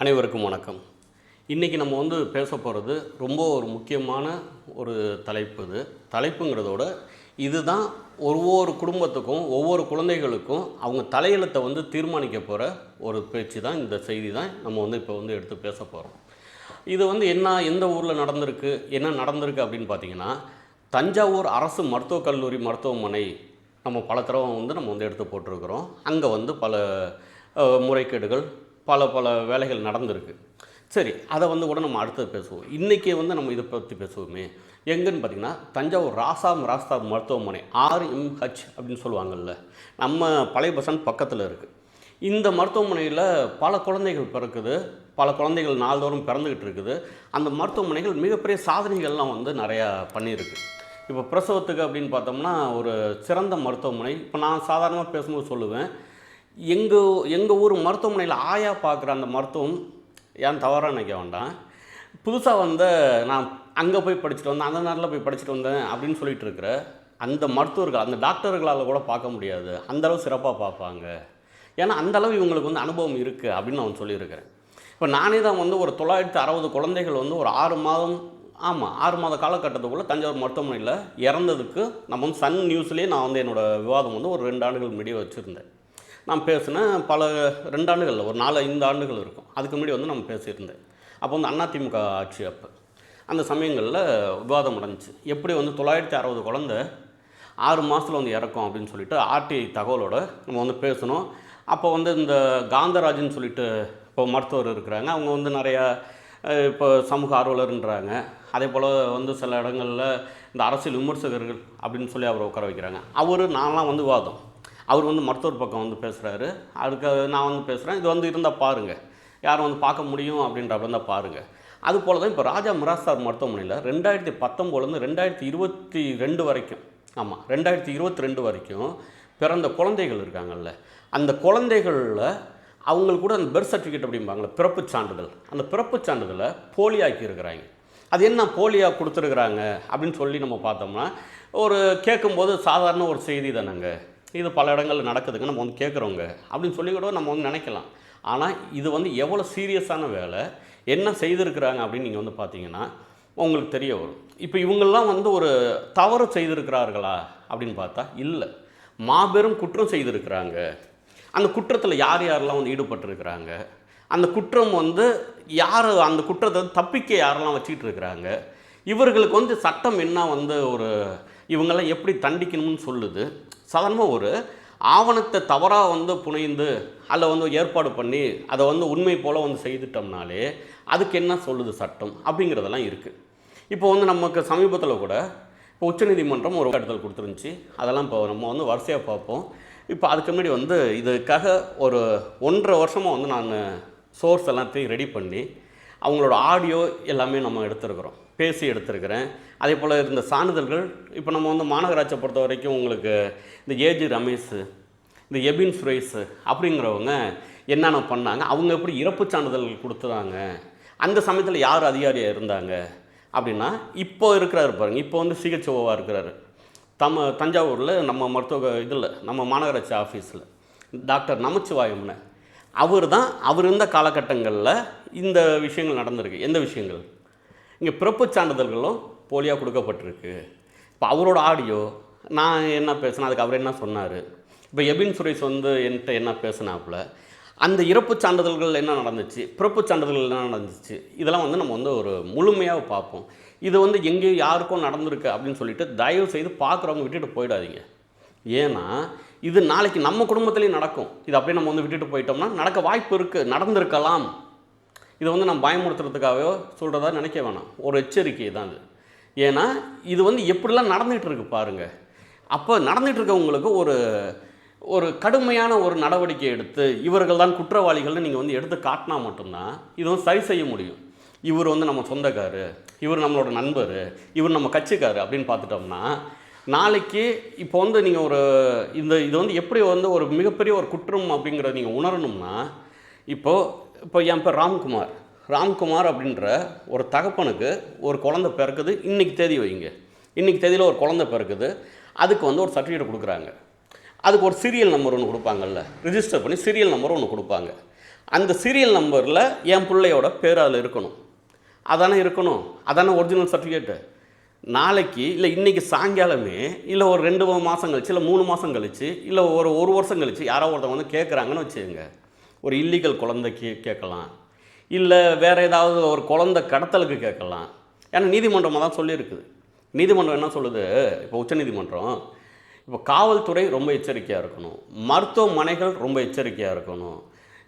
அனைவருக்கும் வணக்கம். இன்றைக்கி நம்ம வந்து பேச போகிறது ரொம்ப ஒரு முக்கியமான ஒரு தலைப்பு இது. தலைப்புங்கிறதோட இதுதான் ஒவ்வொரு குடும்பத்துக்கும் ஒவ்வொரு குழந்தைகளுக்கும் அவங்க தலையெழுத்தை வந்து தீர்மானிக்க போகிற ஒரு பேச்சு தான் இந்த செய்தி தான் நம்ம வந்து இப்போ வந்து எடுத்து பேச போகிறோம் இது வந்து என்ன எந்த ஊரில் நடந்திருக்கு என்ன நடந்திருக்கு அப்படின்னு பார்த்தீங்கன்னா தஞ்சாவூர் அரசு மருத்துவக் கல்லூரி மருத்துவமனை நம்ம பல தடவை வந்து நம்ம வந்து எடுத்து போட்டிருக்கிறோம். அங்கே வந்து பல முறைகேடுகள் பல பல வேலைகள் நடந்திருக்கு. சரி அதை வந்து கூட நம்ம அடுத்தது பேசுவோம். இன்றைக்கி வந்து நம்ம இதை பற்றி பேசுவோமே. எங்கன்னு பார்த்தீங்கன்னா தஞ்சாவூர் ராசாம் ராஸ்தா மருத்துவமனை ஆர்எம்ஹெச் அப்படின்னு சொல்லுவாங்கள்ல நம்ம பழைய பஸ் ஸ்டாண்ட் பக்கத்தில் இருக்குது இந்த மருத்துவமனையில் பல குழந்தைகள் பிறக்குது. பல குழந்தைகள் நாள்தோறும் பிறந்துக்கிட்டு இருக்குது. அந்த மருத்துவமனைகள் மிகப்பெரிய சாதனைகள்லாம் வந்து நிறையா பண்ணியிருக்கு. இப்போ பிரசவத்துக்கு அப்படின்னு பார்த்தோம்னா ஒரு சிறந்த மருத்துவமனை. இப்போ நான் சாதாரணமாக பேசும்போது சொல்லுவேன். எங்கள் எங்கள் ஊர் மருத்துவமனையில் ஆயா பார்க்குற அந்த மருத்துவம் ஏன் தவறாக நினைக்க வேண்டாம். புதுசாக வந்த நான் அங்கே போய் படிச்சுட்டு வந்தேன் அந்த நாட்டில் போய் படிச்சுட்டு வந்தேன் அப்படின்னு சொல்லிட்டு இருக்கிற அந்த மருத்துவர்கள் அந்த டாக்டர்களால் கூட பார்க்க முடியாது. அந்தளவு சிறப்பாக பார்ப்பாங்க. ஏன்னா அந்தளவு இவங்களுக்கு வந்து அனுபவம் இருக்குது அப்படின்னு நான் சொல்லியிருக்கிறேன் இப்போ நானே தான் வந்து ஒரு தொள்ளாயிரத்து அறுபது குழந்தைகள் வந்து ஒரு ஆறு மாதம் ஆமாம் ஆறு மாத காலகட்டத்துக்குள்ளே தஞ்சாவூர் மருத்துவமனையில் இறந்ததுக்கு நம்ம வந்து சன் நியூஸ்லேயே நான் வந்து என்னோடய விவாதம் வந்து ஒரு ரெண்டு ஆண்டுகள் முன்னாடி வச்சுருந்தேன். நான் பேசின பல ரெண்டு ஆண்டுகளில் ஒரு நாலு ஐந்து ஆண்டுகள் இருக்கும். அதுக்கு முன்னாடி வந்து நம்ம பேசியிருந்தேன் அப்போ வந்து அதிமுக ஆட்சி அப்போ. அந்த சமயங்களில் விவாதம் நடந்துச்சு. எப்படி வந்து தொள்ளாயிரத்தி அறுபது குழந்தை ஆறு மாதத்தில் வந்து இறக்கும் அப்படின்னு சொல்லிட்டு ஆர்டிஐ தகவலோட நம்ம வந்து பேசணும். அப்போ வந்து இந்த காந்தராஜன் சொல்லிட்டு இப்போ மருத்துவர் இருக்கிறாங்க. அவங்க வந்து நிறையா இப்போ சமூக ஆர்வலர்ன்றாங்க. அதே போல் வந்து சில இடங்களில் இந்த அரசியல் விமர்சகர்கள் அப்படின்னு சொல்லி அவரை உட்கார வைக்கிறாங்க. அவர் நான்லாம் வந்து விவாதம். அவர் வந்து மருத்துவர் பக்கம் வந்து பேசுகிறாரு அதுக்கு நான் வந்து பேசுகிறேன் இது வந்து இருந்தால் பாருங்கள் யாரும் வந்து பார்க்க முடியும் அப்படின்ற இருந்தால் பாருங்கள் அது போல தான் இப்போ ராஜா மிராஸ்தார் மருத்துவமனையில் ரெண்டாயிரத்தி பத்தொம்போதுலேருந்து ரெண்டாயிரத்தி இருபத்தி ரெண்டு வரைக்கும் ஆமாம் ரெண்டாயிரத்தி இருபத்தி ரெண்டு வரைக்கும் பிறந்த குழந்தைகள் இருக்காங்கல்ல. அந்த குழந்தைகளில் அவங்களுக்கு கூட அந்த பெர்த் சர்டிஃபிகேட் அப்படிம்பாங்களே பிறப்புச் சான்றிதழ். அந்த பிறப்புச் சான்றிதழை போலியாக்கி இருக்கிறாங்க. அது என்ன போலியாக கொடுத்துருக்குறாங்க அப்படின்னு சொல்லி நம்ம பார்த்தோம்னா ஒரு கேட்கும்போது சாதாரண ஒரு செய்தி தானேங்க. இது பல இடங்களில் நடக்குதுங்க நம்ம வந்து கேட்குறோங்க அப்படின்னு சொல்லி கூட நம்ம வந்து நினைக்கலாம். ஆனால் இது வந்து எவ்வளோ சீரியஸான வேலை என்ன செய்திருக்கிறாங்க அப்படின்னு நீங்கள் வந்து பார்த்தீங்கன்னா உங்களுக்கு தெரிய வரும். இப்போ இவங்கெல்லாம் வந்து ஒரு தவறு செய்திருக்கிறார்களா அப்படின்னு பார்த்தா இல்லை. மாபெரும் குற்றம் செய்திருக்கிறாங்க. அந்த குற்றத்தில் யார் யாரெல்லாம் வந்து ஈடுபட்டிருக்கிறாங்க? அந்த குற்றம் வந்து யார் அந்த குற்றத்தை வந்து தப்பிக்க யாரெல்லாம் வச்சுக்கிட்டு இருக்கிறாங்க? இவர்களுக்கு வந்து சட்டம் என்ன வந்து ஒரு இவங்கெல்லாம் எப்படி தண்டிக்கணும்னு சொல்லுது. சாதாரணமாக ஒரு ஆவணத்தை தவறாக வந்து புனைந்து அதில் வந்து ஏற்பாடு பண்ணி அதை வந்து உண்மை போல் வந்து செய்துட்டோம்னாலே அதுக்கு என்ன சொல்லுது சட்டம் அப்படிங்கிறதெல்லாம் இருக்குது இப்போ வந்து நமக்கு சமீபத்தில் கூட இப்போ உச்சநீதிமன்றம் ஒரு கட்டுதல் கொடுத்துருந்துச்சி. அதெல்லாம் இப்போ நம்ம வந்து வரிசையாக பார்ப்போம். இப்போ அதுக்கு முன்னாடி வந்து இதுக்காக ஒரு ஒன்றரை வருஷமாக வந்து நான் சோர்ஸ் எல்லாத்தையும் ரெடி பண்ணி அவங்களோட ஆடியோ எல்லாமே நம்ம எடுத்துருக்குறோம். பேசி எடுத்திருக்கிறேன். அதே போல் இருந்த சான்றிதழ்கள் இப்போ நம்ம வந்து மாநகராட்சியை பொறுத்த வரைக்கும் உங்களுக்கு இந்த ஏஜி ரமேஷ் இந்த எபின் சுரேஷு அப்படிங்கிறவங்க என்னென்ன பண்ணாங்க அவங்க எப்படி இறப்பு சான்றிதழ் கொடுத்துறாங்க அந்த சமயத்தில் யார் அதிகாரியாக இருந்தாங்க அப்படின்னா இப்போ இருக்கிறாரு பாருங்கள் இப்போ வந்து சிஹெச்ஓவாக இருக்கிறாரு. தம தஞ்சாவூரில் நம்ம மருத்துவ இதில் நம்ம மாநகராட்சி ஆஃபீஸில் டாக்டர் நமச்சிவாயம்னு அவர் தான் அவர் இருந்த காலகட்டங்களில் இந்த விஷயங்கள் நடந்திருக்கு. எந்த விஷயங்கள்? இங்கே பிறப்புச் சான்றிதழ்களும் போலியாக கொடுக்கப்பட்டிருக்கு. இப்போ அவரோட ஆடியோ நான் என்ன பேசினேன் அதுக்கு அவர் என்ன சொன்னார்? இப்போ எபின் சுரேஷ் வந்து என்கிட்ட என்ன பேசினாப்புல அந்த இறப்பு சான்றிதழ்கள் என்ன நடந்துச்சு? பிறப்புச் சான்றிதழ்கள் என்ன நடந்துச்சு? இதெல்லாம் வந்து நம்ம வந்து ஒரு முழுமையாக பார்ப்போம். இது வந்து எங்கேயோ யாருக்கும் நடந்திருக்கு அப்படின்னு சொல்லிட்டு தயவு செய்து பார்க்குறவங்க விட்டுட்டு போயிடாதீங்க. ஏன்னா இது நாளைக்கு நம்ம குடும்பத்துலேயும் நடக்கும். இது அப்படியே நம்ம வந்து விட்டுட்டு போயிட்டோம்னா நடக்க வாய்ப்பு இருக்குது நடந்திருக்கலாம். இதை வந்து நம்ம பயமுறுத்துறதுக்காகவோ சொல்கிறதா நினைக்க வேணாம். ஒரு எச்சரிக்கை தான் அது ஏன்னா இது வந்து எப்படிலாம் நடந்துகிட்டு இருக்கு பாருங்க. அப்போ நடந்துகிட்டு இருக்கவங்களுக்கு ஒரு ஒரு கடுமையான ஒரு நடவடிக்கை எடுத்து இவர்கள் தான் குற்றவாளிகள்னு நீங்கள் வந்து எடுத்து காட்டினா மட்டும்தான் இது வந்து சரி செய்ய முடியும். இவர் வந்து நம்ம சொந்தக்காரு இவர் நம்மளோட நண்பர் இவர் நம்ம கட்சிக்காரு அப்படின்னு பார்த்துட்டோம்னா நாளைக்கு இப்போ வந்து நீங்கள் ஒரு இந்த இது வந்து எப்படி வந்து ஒரு மிகப்பெரிய ஒரு குற்றம் அப்படிங்கிறத நீங்கள் உணரணும்னா இப்போது இப்போ என் பேர் ராம்குமார். ராம்குமார் அப்படின்ற ஒரு தகப்பனுக்கு ஒரு குழந்தை பிறக்குது இன்றைக்கி தேதி வைங்க. இன்றைக்கி தேதியில் ஒரு குழந்தை பிறக்குது அதுக்கு வந்து ஒரு சர்டிஃபிகேட் கொடுக்குறாங்க. அதுக்கு ஒரு சீரியல் நம்பர் ஒன்று கொடுப்பாங்கல்ல ரிஜிஸ்டர் பண்ணி சீரியல் நம்பர் ஒன்று கொடுப்பாங்க. அந்த சீரியல் நம்பரில் என் பிள்ளையோட பேர் அதில் இருக்கணும். அதானே இருக்கணும்? அதானே ஒரிஜினல் சர்டிஃபிகேட்டு நாளைக்கு இல்லை இன்றைக்கி சாயங்காலமே இல்லை ஒரு ரெண்டு மாதம் கழிச்சு இல்லை மூணு மாதம் கழிச்சு இல்லை ஒரு ஒரு வருஷம் கழிச்சு யாரோ ஒருத்தவங்க வந்து கேட்குறாங்கன்னு வச்சுக்கோங்க. ஒரு இல்லீகல் குழந்தைக்கு கேட்கலாம். இல்லை வேறு ஏதாவது ஒரு குழந்தை கடத்தலுக்கு கேட்கலாம். ஏன்னா நீதிமன்றமாக தான் சொல்லியிருக்குது. நீதிமன்றம் என்ன சொல்லுது? இப்போ உச்சநீதிமன்றம் இப்போ காவல்துறை ரொம்ப எச்சரிக்கையாக இருக்கணும். மருத்துவமனைகள் ரொம்ப எச்சரிக்கையாக இருக்கணும்.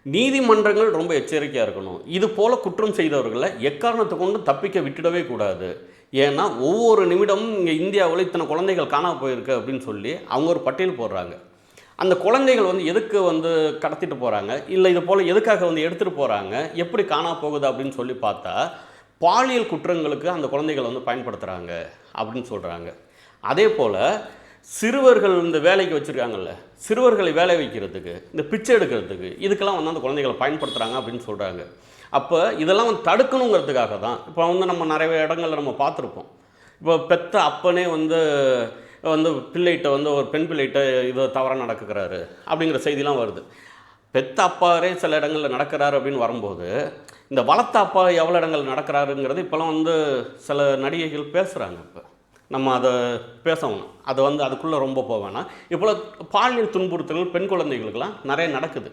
நீதிமன்றங்கள் ரொம்ப எச்சரிக்கையாக இருக்கணும். இது போல் குற்றம் செய்தவர்களை எக்காரணத்தை கொண்டு தப்பிக்க விட்டுடவே கூடாது. ஏன்னா ஒவ்வொரு நிமிடமும் இங்கே இந்தியாவில் இத்தனை குழந்தைகள் காணாம போயிருக்கு அப்படின்னு சொல்லி அவங்க ஒரு பட்டியல் போடுறாங்க. அந்த குழந்தைகள் வந்து எதுக்கு வந்து கடத்திட்டு போகிறாங்க இல்லை இது போல் எதுக்காக வந்து எடுத்துகிட்டு போகிறாங்க எப்படி காணா போகுது அப்படின்னு சொல்லி பார்த்தா பாலியல் குற்றங்களுக்கு அந்த குழந்தைகள் வந்து பயன்படுத்துகிறாங்க அப்படின்னு சொல்கிறாங்க அதே போல் சிறுவர்கள் இந்த வேலைக்கு வச்சுருக்காங்கல்ல சிறுவர்களை வேலை வைக்கிறதுக்கு இந்த பிச்சை எடுக்கிறதுக்கு இதுக்கெல்லாம் வந்து அந்த குழந்தைகளை பயன்படுத்துகிறாங்க அப்படின்னு சொல்கிறாங்க அப்போ இதெல்லாம் வந்து தடுக்கணுங்கிறதுக்காக தான் இப்போ வந்து நம்ம நிறைய இடங்களில் நம்ம பார்த்துருப்போம். இப்போ பெத்த அப்பனே வந்து வந்து பிள்ளைகிட்ட வந்து ஒரு பெண் பிள்ளைகிட்ட இது தவறாக நடக்குறாரு அப்படிங்கிற செய்திலாம் வருது. பெத்த அப்பாரே சில இடங்களில் நடக்கிறாரு அப்படின்னு வரும்போது இந்த வளர்த்த அப்பா எவ்வளோ இடங்கள் நடக்கிறாருங்கிறது இப்போலாம் வந்து சில நடிகைகள் பேசுகிறாங்க இப்போ. நம்ம அதை பேசணும் அதை வந்து அதுக்குள்ளே ரொம்ப போவேன்னா இப்போ பாலியல் துன்புறுத்தல்கள் பெண் குழந்தைகளுக்கெல்லாம் நிறைய நடக்குது.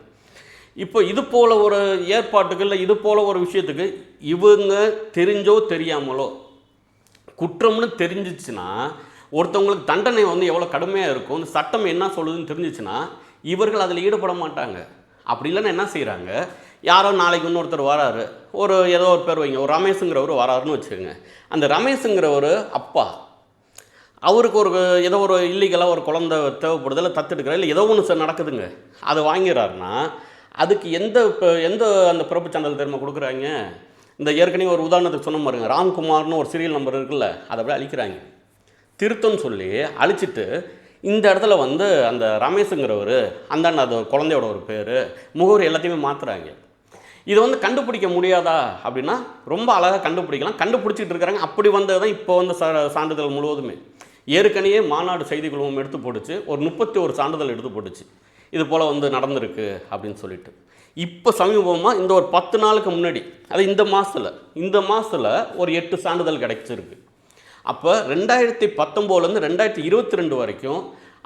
இப்போ இது போல் ஒரு ஏற்பாட்டுக்கு இல்லை இது போல் ஒரு விஷயத்துக்கு இவங்க தெரிஞ்சோ தெரியாமலோ குற்றம்னு தெரிஞ்சிச்சுன்னா ஒருத்தவங்களுக்கு தண்டனை வந்து எவ்வளோ கடுமையாக இருக்கும் இந்த சட்டம் என்ன சொல்லுதுன்னு தெரிஞ்சிச்சுன்னா இவர்கள் அதில் ஈடுபட மாட்டாங்க. அப்படி இல்லைன்னா என்ன செய்கிறாங்க யாரோ நாளைக்கு இன்னொருத்தர் வராரு. ஒரு ஏதோ ஒரு பேர் வைங்க ஒரு ரமேஷுங்கிறவர் வராருன்னு வச்சுக்கோங்க. அந்த ரமேஷுங்கிறவர் அப்பா அவருக்கு ஒரு ஏதோ ஒரு இல்லீகலாக ஒரு குழந்தை தேவைப்படுது இல்லை தத்தெடுக்கிற இல்லை ஏதோ ஒன்று சார் நடக்குதுங்க. அதை வாங்கிறாருன்னா அதுக்கு எந்த இப்போ எந்த அந்த பிறப்பு சான்றிதழ் தெரியுமா கொடுக்குறாங்க? இந்த ஏற்கனவே ஒரு உதாரணத்துக்கு சொன்ன பாருங்க. ராம்குமார்னு ஒரு சீரியல் நம்பர் இருக்குல்ல அதை அப்படியே அழிக்கிறாங்க. திருத்தம்னு சொல்லி அழிச்சிட்டு இந்த இடத்துல வந்து அந்த ரமேஷுங்கிறவர் அந்தாண்ட அது குழந்தையோட ஒரு பேர் முகவரி எல்லாத்தையுமே மாற்றுறாங்க இது வந்து கண்டுபிடிக்க முடியாதா அப்படின்னா ரொம்ப அழகாக கண்டுபிடிக்கலாம். கண்டுபிடிச்சிட்டு இருக்கிறாங்க. அப்படி வந்தது தான் இப்போ வந்து ச சான்றிதழ் முழுவதுமே. ஏற்கனவே மாநாடு செய்தி குழுமம் எடுத்து போட்டுச்சு. ஒரு முப்பத்தி ஒரு சான்றிதழ் எடுத்து போட்டுச்சு. இது போல் வந்து நடந்திருக்கு அப்படின்னு சொல்லிட்டு. இப்போ சமீபமாக இந்த ஒரு பத்து நாளுக்கு முன்னாடி அது இந்த மாதத்தில் இந்த மாதத்தில் ஒரு எட்டு சான்றிதழ் கிடைச்சிருக்கு. அப்போ ரெண்டாயிரத்தி பத்தொம்போதுலேருந்து ரெண்டாயிரத்தி இருபத்தி ரெண்டு வரைக்கும்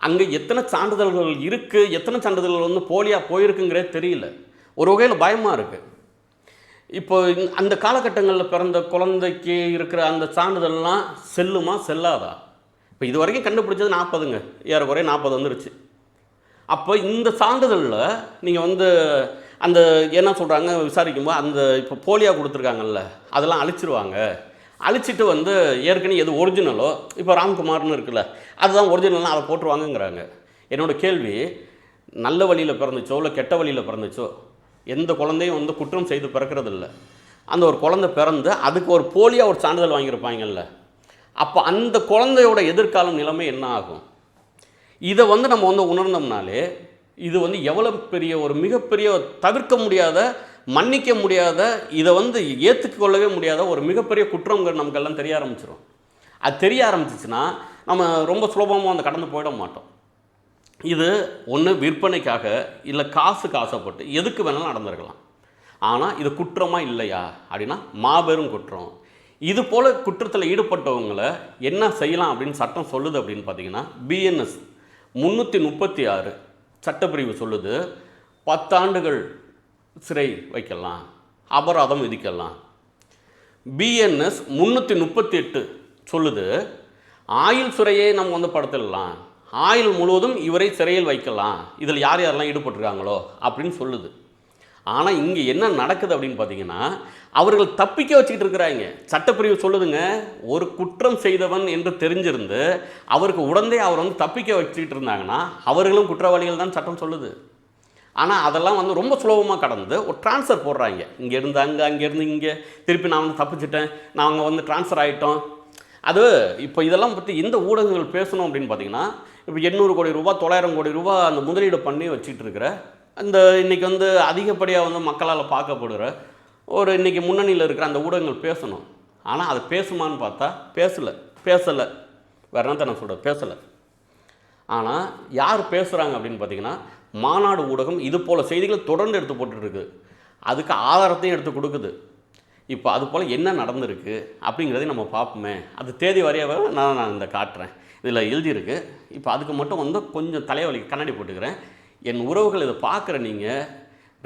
அங்கே எத்தனை சான்றிதழ்கள் இருக்குது எத்தனை சான்றிதழ்கள் வந்து போலியாக போயிருக்குங்கிறே தெரியல. ஒரு வகையில் பயமாக இருக்குது இப்போ அந்த காலகட்டங்களில் பிறந்த குழந்தைக்கு இருக்கிற அந்த சான்றிதழ்லாம் செல்லுமா செல்லாதா? இப்போ இது வரைக்கும் கண்டுபிடிச்சது நாற்பதுங்க ஏறக்குறைய நாற்பது வந்துருச்சு. அப்போ இந்த சான்றிதழில் நீங்கள் வந்து அந்த என்ன சொல்கிறாங்க விசாரிக்கும்போது அந்த இப்போ போலியாக கொடுத்துருக்காங்கல்ல அதெல்லாம் அழிச்சிருவாங்க. அழிச்சிட்டு வந்து ஏற்கனவே எது ஒரிஜினலோ இப்போ ராம்குமார்னு இருக்குல்ல அதுதான் ஒரிஜினல்னால் அதை போட்டுருவாங்கங்கிறாங்க. என்னோட கேள்வி நல்ல வழியில் பிறந்துச்சோ இல்லை கெட்ட வழியில் பிறந்துச்சோ எந்த குழந்தையும் வந்து குற்றம் செய்து பிறக்கறதில்ல. அந்த ஒரு குழந்தை பிறந்து அதுக்கு ஒரு போலியாக ஒரு சான்றிதழ் வாங்கியிருப்பாங்கல்ல. அப்போ அந்த குழந்தையோட எதிர்காலம் நிலைமை என்ன ஆகும்? இதை வந்து நம்ம வந்து உணர்ந்தோம்னாலே இது வந்து எவ்வளோ பெரிய ஒரு மிகப்பெரிய தவிர்க்க முடியாத மன்னிக்க முடியாத இதை வந்து ஏற்றுக்கொள்ளவே முடியாத ஒரு மிகப்பெரிய குற்றங்கள் நமக்கெல்லாம் தெரிய ஆரம்பிச்சிடும் அது தெரிய ஆரம்பிச்சிச்சுன்னா நம்ம ரொம்ப சுலபமாக அந்த கடந்து போயிட மாட்டோம். இது ஒன்று விற்பனைக்காக இல்லை காசுக்கு ஆசைப்பட்டு எதுக்கு வேணாலும் நடந்திருக்கலாம். ஆனால் இது குற்றமாக இல்லையா அப்படின்னா மாபெரும் குற்றம். இது போல் குற்றத்தில் ஈடுபட்டவங்களை என்ன செய்யலாம் அப்படின்னு சட்டம் சொல்லுது அப்படின்னு பார்த்தீங்கன்னா பிஎன்எஸ் முந்நூற்றி முப்பத்தி ஆறு சட்டப்பிரிவு சொல்லுது. பத்தாண்டுகள் சிறை வைக்கலாம் அபராதம் விதிக்கலாம். பிஎன்எஸ் முந்நூற்றி முப்பத்தி எட்டு சொல்லுது. ஆயுள் சிறையே நம்ம வந்து படுத்திடலாம். ஆயுள் முழுவதும் இவரை சிறையில் வைக்கலாம். இதில் யார் யாரெல்லாம் ஈடுபட்டிருக்காங்களோ அப்படின்னு சொல்லுது. ஆனால் இங்கே என்ன நடக்குது அப்படின்னு பார்த்தீங்கன்னா அவர்கள் தப்பிக்க வச்சுக்கிட்டு இருக்கிறாங்க. சட்டப்பிரிவு சொல்லுதுங்க ஒரு குற்றம் செய்தவன் என்று தெரிஞ்சிருந்து அவருக்கு உடனே அவர் வந்து தப்பிக்க வச்சுக்கிட்டு இருந்தாங்கன்னா அவர்களும் குற்றவாளிகள் தான் சட்டம் சொல்லுது. ஆனால் அதெல்லாம் வந்து ரொம்ப சுலபமாக கடந்து ஒரு ட்ரான்ஸ்ஃபர் போடுறாங்க. இங்கேருந்து அங்கே அங்கேருந்து இங்கே. திருப்பி நான் வந்து தப்பிச்சிட்டேன். நாங்கள் வந்து ட்ரான்ஸ்ஃபர் ஆகிட்டோம் அது இப்போ இதெல்லாம் பற்றி எந்த ஊடகங்கள் பேசணும் அப்படின்னு பார்த்தீங்கன்னா இப்போ எண்ணூறு கோடி ரூபா தொள்ளாயிரம் கோடி ரூபா அந்த முதலீடு பண்ணி வச்சுட்டு இருக்கிற இந்த இன்றைக்கி வந்து அதிகப்படியாக வந்து மக்களால் பார்க்கப்படுற ஒரு இன்றைக்கி முன்னணியில் இருக்கிற அந்த ஊடகங்கள் பேசணும். ஆனால் அது பேசுமான்னு பார்த்தா பேசலை. பேசலை. வேறு என்ன நான் சொல்கிறேன் பேசலை. ஆனால் யார் பேசுகிறாங்க அப்படின்னு பார்த்தீங்கன்னா மாநாடு ஊடகம் இது போல் செய்திகளை தொடர்ந்து எடுத்து போட்டுட்டுருக்கு அதுக்கு ஆதாரத்தையும் எடுத்து கொடுக்குது. இப்போ அது போல் என்ன நடந்திருக்கு அப்படிங்கிறதையும் நம்ம பார்ப்போமே. அது தேதி வரையாவே நான் நான் இந்த காட்டுறேன். இதில் எழுதியிருக்கு. இப்போ அதுக்கு மட்டும் வந்து கொஞ்சம் தலைவலி கண்ணாடி போட்டுக்கிறேன். என் உறவுகள் இதை பார்க்குற நீங்கள்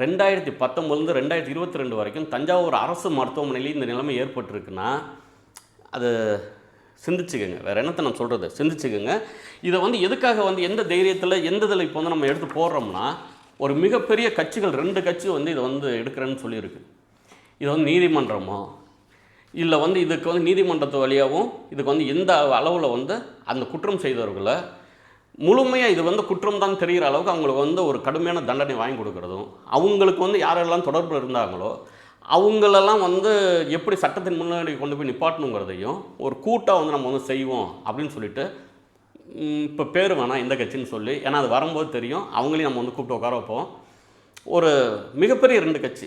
ரெண்டாயிரத்தி பத்தொம்பதுலேருந்து ரெண்டாயிரத்தி இருபத்தி ரெண்டு வரைக்கும் தஞ்சாவூர் அரசு மருத்துவமனையில் இந்த நிலைமை ஏற்பட்டிருக்குன்னா அது சிந்திச்சுக்கோங்க. வேறு என்னத்தை நான் சொல்கிறது சிந்திச்சுக்கோங்க. இதை வந்து எதுக்காக வந்து எந்த தைரியத்தில் எந்த இதில் இப்போ வந்து நம்ம எடுத்து போடுறோம்னா ஒரு மிகப்பெரிய கட்சிகள் ரெண்டு கட்சி வந்து இதை வந்து எடுக்கிறேன்னு சொல்லியிருக்கு. இது வந்து நீதிமன்றமோ? இல்லை வந்து இதுக்கு வந்து நீதிமன்றத்து வழியாகவும் இதுக்கு வந்து எந்த அளவில் வந்து அந்த குற்றம் செய்தவர்களை முழுமையாக இது வந்து குற்றம் தான் தெரிகிற அளவுக்கு அவங்களுக்கு வந்து ஒரு கடுமையான தண்டனை வாங்கி கொடுக்குறதும் அவங்களுக்கு வந்து யாரெல்லாம் தொடர்பு இருந்தாங்களோ அவங்களெல்லாம் வந்து எப்படி சட்டத்தின் முன்னாடி கொண்டு போய் நிப்பாட்டணுங்கிறதையும் ஒரு கூட்டாக வந்து நம்ம வந்து செய்வோம் அப்படின்னு சொல்லிட்டு இப்போ பேர் வேணாம் எந்த கட்சின்னு சொல்லி ஏன்னா அது வரும்போது தெரியும் அவங்களையும் நம்ம வந்து கூப்பிட்டு உட்கார வைப்போம். ஒரு மிகப்பெரிய ரெண்டு கட்சி.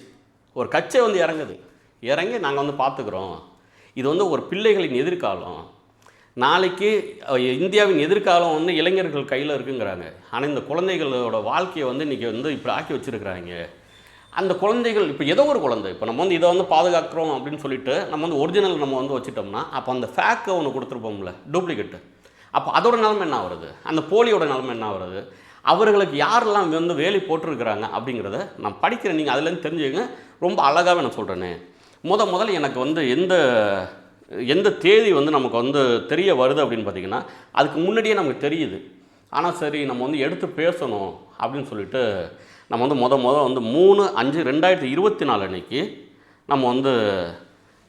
ஒரு கட்சியை வந்து இறங்குது. இறங்கி நாங்கள் வந்து பார்த்துக்குறோம். இது வந்து ஒரு பிள்ளைகளின் எதிர்காலம். நாளைக்கு இந்தியாவின் எதிர்காலம் வந்து இளைஞர்கள் கையில் இருக்குங்கிறாங்க. ஆனால் இந்த குழந்தைகளோட வாழ்க்கையை வந்து இன்றைக்கி வந்து இப்படி ஆக்கி வச்சுருக்கிறாங்க. அந்த குழந்தைகள் இப்போ ஏதோ ஒரு குழந்தை இப்போ நம்ம வந்து இதை வந்து பாதுகாக்கிறோம் அப்படின்னு சொல்லிட்டு நம்ம வந்து ஒரிஜினல் நம்ம வந்து வச்சுட்டோம்னா அப்போ அந்த ஃபேக்கை ஒன்று கொடுத்துருப்போம்ல டூப்ளிகேட்டு அப்போ அதோட நிலமை என்ன வருது அந்த போலியோட நிலமை என்ன வருது அவர்களுக்கு யாரெல்லாம் வந்து வேலை போட்டிருக்கிறாங்க அப்படிங்கிறத நான் படிக்கிறேன். நீங்கள் அதுலேருந்து தெரிஞ்சுக்கங்க. ரொம்ப அழகாகவே நான் சொல்கிறேனே முத முதல்ல எனக்கு வந்து எந்த எந்த தேதி வந்து நமக்கு வந்து தெரிய வருது அப்படின்னு பார்த்தீங்கன்னா அதுக்கு முன்னாடியே நமக்கு தெரியுது. ஆனால் சரி நம்ம வந்து எடுத்து பேசணும் அப்படின்னு சொல்லிட்டு நம்ம வந்து முத முத வந்து மூணு அஞ்சு ரெண்டாயிரத்தி இருபத்தி நாலு அன்னைக்கு நம்ம வந்து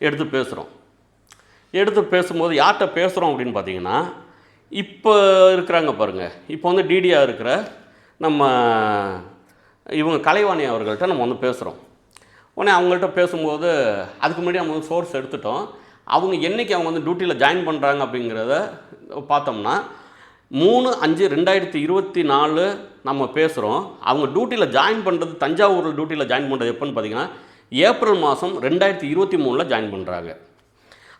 எடுத்து பேசுகிறோம் எடுத்து பேசும்போது யார்கிட்ட பேசுகிறோம் அப்படின்னு பார்த்தீங்கன்னா இப்போ இருக்கிறாங்க பாருங்கள் இப்போ வந்து டிடியாக இருக்கிற நம்ம இவங்க கலைவாணி அவர்கள்ட்ட நம்ம வந்து பேசுகிறோம் உடனே அவங்கள்ட்ட பேசும்போது அதுக்கு முன்னாடி நம்ம வந்து சோர்ஸ் எடுத்துட்டோம். அவங்க என்னைக்கு அவங்க வந்து டியூட்டியில் ஜாயின் பண்ணுறாங்க அப்படிங்கிறத பார்த்தோம்னா மூணு அஞ்சு ரெண்டாயிரத்தி இருபத்தி நாலு நம்ம பேசுகிறோம் அவங்க டியூட்டியில் ஜாயின் பண்ணுறது தஞ்சாவூரில் டியூட்டியில் ஜாயின் பண்ணுறது எப்போன்னு பார்த்தீங்கன்னா ஏப்ரல் மாதம் ரெண்டாயிரத்தி இருபத்தி மூணில் ஜாயின் பண்ணுறாங்க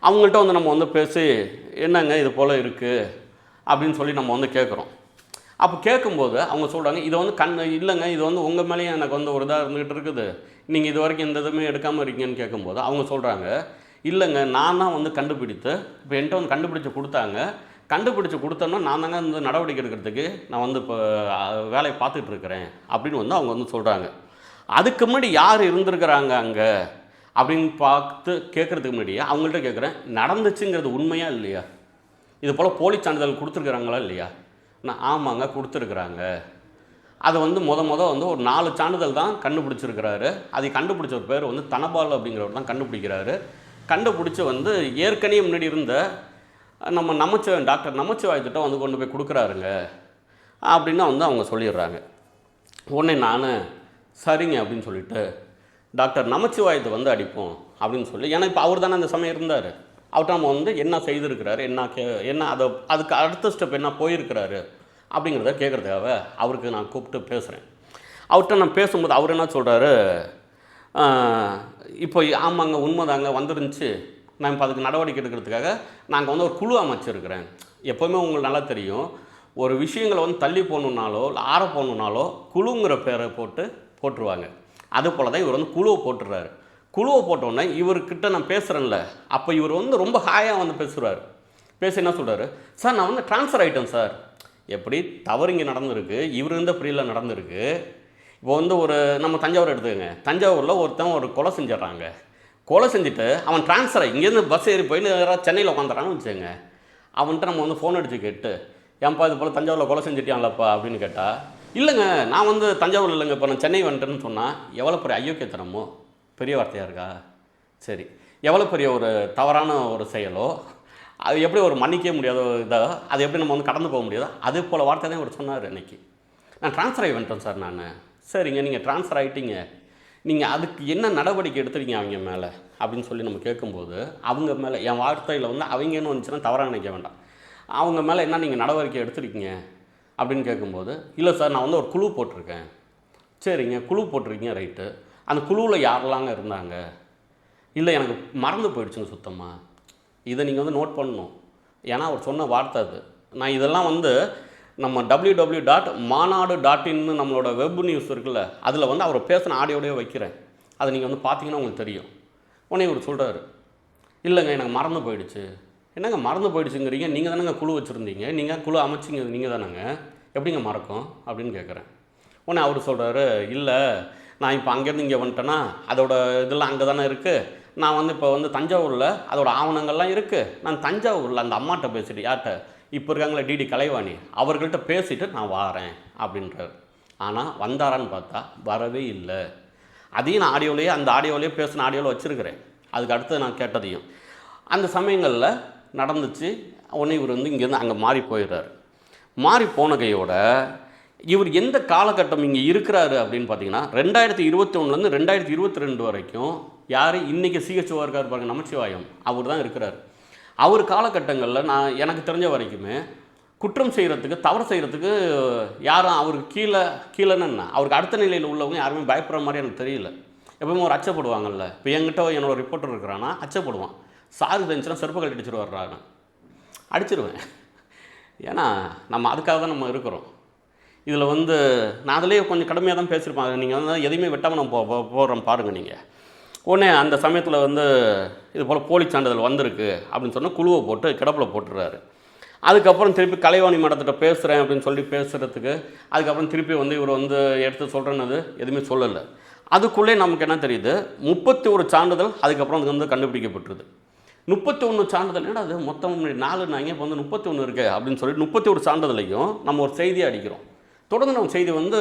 அவங்கள்ட்ட வந்து நம்ம வந்து பேசி என்னங்க இது போல் இருக்குது அப்படின்னு சொல்லி நம்ம வந்து கேட்குறோம் அப்போ கேட்கும்போது அவங்க சொல்கிறாங்க இதை வந்து கண் இல்லைங்க இது வந்து உங்கள் மேலேயும் எனக்கு வந்து ஒரு இதாக இருந்துகிட்டு இருக்குது. நீங்கள் இது வரைக்கும் எந்த இதுவுமே எடுக்காமல் இருக்கீங்கன்னு கேட்கும்போது அவங்க சொல்கிறாங்க இல்லைங்க நான் தான் வந்து கண்டுபிடித்து இப்போ என்கிட்ட வந்து கண்டுபிடிச்சு கொடுத்தாங்க. கண்டுபிடிச்சு கொடுத்தோன்னா நான் தாங்க இந்த நடவடிக்கை எடுக்கிறதுக்கு நான் வந்து இப்போ வேலையை பார்த்துட்டு இருக்கிறேன் அப்படின்னு வந்து அவங்க வந்து சொல்கிறாங்க அதுக்கு முன்னாடி யார் இருந்திருக்கிறாங்க அங்கே? அப்படின்னு பார்த்து கேட்குறதுக்கு முன்னாடியே அவங்கள்ட்ட கேட்குறேன் நடந்துச்சுங்கிறது உண்மையா இல்லையா? இது போல் போலி சான்றிதழ் கொடுத்துருக்குறாங்களா இல்லையா? நான் ஆமாங்க கொடுத்துருக்குறாங்க. அதை வந்து முத முத வந்து ஒரு நாலு சான்றிதழ் தான் கண்டுபிடிச்சிருக்கிறாரு. அதை கண்டுபிடிச்ச ஒரு பேர் வந்து தனபால் அப்படிங்கிறவர் தான் கண்டுபிடிக்கிறாரு. கண்டுபிடிச்சி வந்து ஏற்கனவே முன்னாடி இருந்த நம்ம நமச்சிவாய் டாக்டர் நமச்சிவாயத்திட்ட வந்து கொண்டு போய் கொடுக்குறாருங்க அப்படின்னு வந்து அவங்க சொல்லிடுறாங்க. உடனே நான் சரிங்க அப்படின்னு சொல்லிட்டு டாக்டர் நமச்சிவாயத்தை வந்து அடிப்போம் அப்படின்னு சொல்லி ஏன்னா இப்போ அவர் தானே அந்த சமயம் இருந்தார். அவர்கிட்ட நம்ம வந்து என்ன செய்திருக்கிறாரு என்ன கே என்ன அதை அதுக்கு அடுத்த ஸ்டெப் என்ன போயிருக்கிறாரு அப்படிங்கிறத கேட்குறதுக்காக அவருக்கு நான் கூப்பிட்டு பேசுகிறேன் அவர்கிட்ட நான் பேசும்போது அவர் என்ன சொல்கிறாரு இப்போ ஆமாங்க உண்மைதாங்க வந்துருந்துச்சு. நான் இப்போ அதுக்கு நடவடிக்கை எடுக்கிறதுக்காக நாங்கள் வந்து ஒரு குழு அமைச்சிருக்கிறேன். எப்போவுமே உங்களுக்கு நல்லா தெரியும். ஒரு விஷயங்களை வந்து தள்ளி போகணுன்னாலோ இல்லை ஆற போகணுன்னாலோ குழுங்கிற பேரை போட்டு போட்டுருவாங்க. அது போல் தான் இவர் வந்து குழுவை போட்டுடுறாரு குழுவை போட்டோன்னே இவர்கிட்ட நான் பேசுகிறேன்ல அப்போ இவர் வந்து ரொம்ப ஹாயாக வந்து பேசுகிறார் பேசி என்ன சொல்கிறாரு சார் நான் வந்து ட்ரான்ஸ்ஃபர் ஆகிட்டேன் சார். எப்படி? தவறு இங்கே நடந்திருக்கு. இவர் இருந்த பிரியில் நடந்திருக்கு. இப்போ வந்து ஒரு நம்ம தஞ்சாவூர் எடுத்துக்கோங்க. தஞ்சாவூரில் ஒருத்தன் ஒரு கொலை செஞ்சிடறாங்க. கொலை செஞ்சுட்டு அவன் ட்ரான்ஸ்ஃபர் இங்கேருந்து பஸ் ஏறி போய் யாராவது சென்னையில் உட்காந்துறான்னு வச்சுக்கோங்க. அவன்கிட்ட நம்ம வந்து ஃபோன் அடித்து கேட்டு ஏன்பா இது போல் தஞ்சாவூரில் கொலை செஞ்சுட்டியாங்களப்பா அப்படின்னு கேட்டால் இல்லைங்க நான் வந்து தஞ்சாவூர் இல்லைங்க இப்போ நான் சென்னை வந்துட்டேன்னு சொன்னால் எவ்வளோ பெரிய ஐயோக்கியத்தனமோ பெரிய வார்த்தையாக இருக்கா? சரி. எவ்வளோ பெரிய ஒரு தவறான ஒரு செயலோ அது எப்படி ஒரு மன்னிக்கவே முடியாத இதோ அது எப்படி நம்ம வந்து கடந்து போக முடியாதோ அதே போல் வார்த்தை தான் இவர் சொன்னார் இன்னைக்கு. நான் ட்ரான்ஸ்ஃபர் ஆகி வந்துட்டேன் சார் நான். சரிங்க நீங்கள் ட்ரான்ஸ்ஃபர் ஆகிட்டீங்க நீங்கள் அதுக்கு என்ன நடவடிக்கை எடுத்துருக்கீங்க அவங்க மேலே? அப்படின்னு சொல்லி நம்ம கேட்கும்போது அவங்க மேலே என் வார்த்தையில் வந்து அவங்கன்னு வந்துச்சுன்னா தவறாக நினைக்க வேண்டாம். அவங்க மேலே என்ன நீங்கள் நடவடிக்கை எடுத்துருக்கீங்க அப்படின்னு கேட்கும்போது இல்லை சார் நான் வந்து ஒரு குழு போட்டிருக்கேன். சரிங்க குழு போட்டிருக்கீங்க ரைட்டு அந்த குழுவில் யாரெல்லாங்க இருந்தாங்க? இல்லை எனக்கு மறந்து போயிடுச்சுங்க சுத்தமாக இதை நீங்கள் வந்து நோட் பண்ணணும். ஏன்னா அவர் சொன்ன வார்த்தை அது. நான் இதெல்லாம் வந்து நம்ம W W dot Maanaadu dot இன்னு நம்மளோட வெப் நியூஸ் இருக்குல்ல அதில் வந்து அவர் பேசின ஆடியோடையே வைக்கிறேன். அதை நீங்கள் வந்து பார்த்தீங்கன்னா உங்களுக்கு தெரியும். உடனே இவர் சொல்கிறாரு இல்லைங்க எனக்கு மறந்து போயிடுச்சு. என்னங்க மறந்து போயிடுச்சுங்கிறீங்க? நீங்கள் தானேங்க குழு வச்சுருந்தீங்க? நீங்கள் குழு அமைச்சிங்க நீங்கள் தானேங்க? எப்படிங்க மறக்கும்? அப்படின்னு கேட்குறேன் உடனே அவர் சொல்கிறாரு இல்லை நான் இப்போ அங்கேருந்து இங்கே வந்துட்டேன்னா அதோட இதெல்லாம் அங்கே தானே இருக்குது நான் வந்து இப்போ வந்து தஞ்சாவூரில் அதோடய ஆவணங்கள்லாம் இருக்குது நான் தஞ்சாவூரில் அந்த அம்மாட்ட பேசிட்டு யார்கிட்ட? இப்போ இருக்காங்களே டிடி கலைவாணி அவர்கள்ட்ட பேசிட்டு நான் வாரேன் அப்படின்றார். ஆனால் வந்தாரான்னு பார்த்தா வரவே இல்லை. அதையும் நான் ஆடியோலேயே அந்த ஆடியோலேயே பேசின ஆடியோவில் வச்சுருக்கிறேன். அதுக்கு அடுத்து நான் கேட்டதையும். அந்த சமயங்களில் நடந்துச்சு. உடனே இவர் வந்து இங்கேருந்து அங்கே மாறி போயிடுறாரு. மாறி போன கையோட இவர் எந்த காலகட்டம் இங்கே இருக்கிறாரு அப்படின்னு பார்த்தீங்கன்னா ரெண்டாயிரத்தி இருபத்தி ஒன்றுலேருந்து ரெண்டாயிரத்தி இருபத்தி ரெண்டு வரைக்கும் யார் இன்றைக்கி சிஹெச்ஓ இருக்கார் பாருங்கள் நமச்சிவாயம். அவர் தான் இருக்கிறார். அவர் காலகட்டங்களில் நான் எனக்கு தெரிஞ்ச வரைக்குமே குற்றம் செய்கிறதுக்கு தவறு செய்கிறதுக்கு யாரும் அவருக்கு கீழே கீழேன்னு அவருக்கு அடுத்த நிலையில் உள்ளவங்க யாருமே பயப்படுற மாதிரி எனக்கு தெரியல. எப்பவுமே ஒரு அச்சப்படுவாங்கல்ல. இப்போ என்கிட்ட என்னோட ரிப்போர்ட்டர் இருக்கிறான்னா அச்சப்படுவான். சாரு தெரிஞ்சுன்னா செருப்பு கழட்டி அடிச்சிட்டு வர்றாங்க அடிச்சிருவேன். ஏன்னா நம்ம அதுக்காக தான் நம்ம இருக்கிறோம். இதில் வந்து நான் அதிலே கொஞ்சம் கடுமையாக தான் பேசியிருப்பாங்க நீங்கள் வந்து எதையுமே வெட்டாமல் நம்ம போ போடுறோம் பாருங்கள் நீங்கள் உடனே அந்த சமயத்தில் வந்து இது போல் போலி சான்றிதழ் வந்திருக்கு அப்படின்னு சொன்னால் குழுவை போட்டு கிடப்பில் போட்டுறாரு அதுக்கப்புறம் திருப்பி கலைவாணி மடத்திட்ட பேசுகிறேன் அப்படின்னு சொல்லி பேசுகிறதுக்கு அதுக்கப்புறம் திருப்பி வந்து இவர் வந்து எடுத்து சொல்கிறேன்னது எதுவுமே சொல்லலை. அதுக்குள்ளே நமக்கு என்ன தெரியுது? முப்பத்தி ஒரு சான்றிதழ் அதுக்கப்புறம் அதுக்கு வந்து கண்டுபிடிக்கப்பட்டிருது. முப்பத்தி ஒன்று சான்றிதழ் என்னடா அது மொத்தம் நாலு நாங்கள் இப்போ வந்து முப்பத்தி ஒன்று இருக்குது அப்படின்னு சொல்லி முப்பத்தி ஒரு சான்றிதழையும் நம்ம ஒரு செய்தியை அடிக்கிறோம். தொடர்ந்து நம்ம செய்தி வந்து